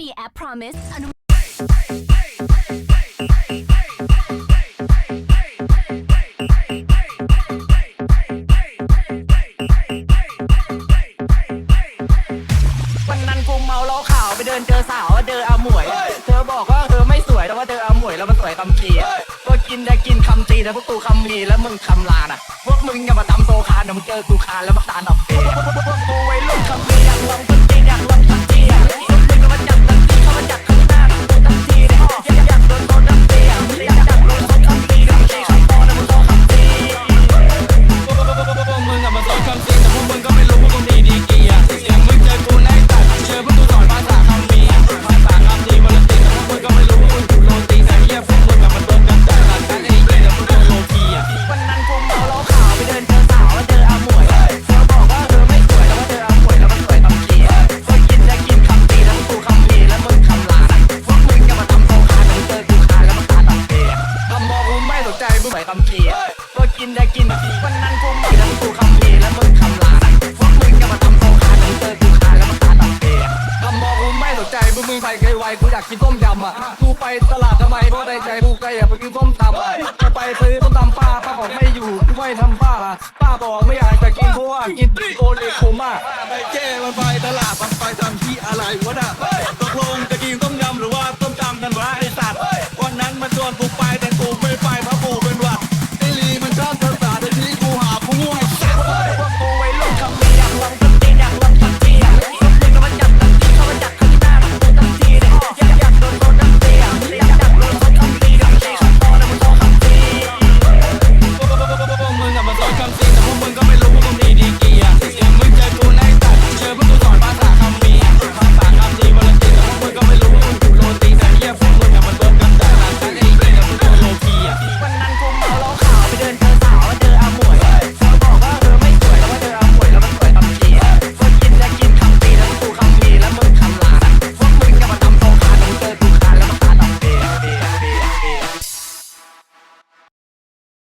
มีแอป Promise อนุวันนั้นกูเมาเล้าข่าวไปเดินเจอสาวเจออาหมวย เธอบอกว่าเธอไม่สวยแต่ว่าเธออาหมวยแล้วมันสวยคำจีก็กินได้กินคำจีแต่พวกกูคำมีแล้วมึงคำลาน่ะ พวกมึงอย่ามาทำโซคานเดี๋ยวมึงเจอกูคานแล้วมาคานอกเปียพวกกูไว้ ไม่สนใจมึงสวยคำจีก็กินได้กินวันนั้นกูมีแล้วกูคำมีแล้วมึงคำลาพวกมึงอย่ามาทำโซคานเดี๋ยวมึงเจอกูคานแล้วมาคาตัดเปียคำบอกกูไม่สนใจมึงมึงไปไกลไวกูอยากกินต้มยำอะกูไปตลาดทำไมเพราะในใจกูก็อยากไปกินส้มตำอะกูไปซื้อส้มตำป้าป้าบอกไม่อยู่กูไม่ทำป้าละป้าบอกไม่อยากจะกินเพราะว่ากินโอเลโคม่าไปเจ้มันไปตลาดมันไปทำที่อะไรวะน่ะ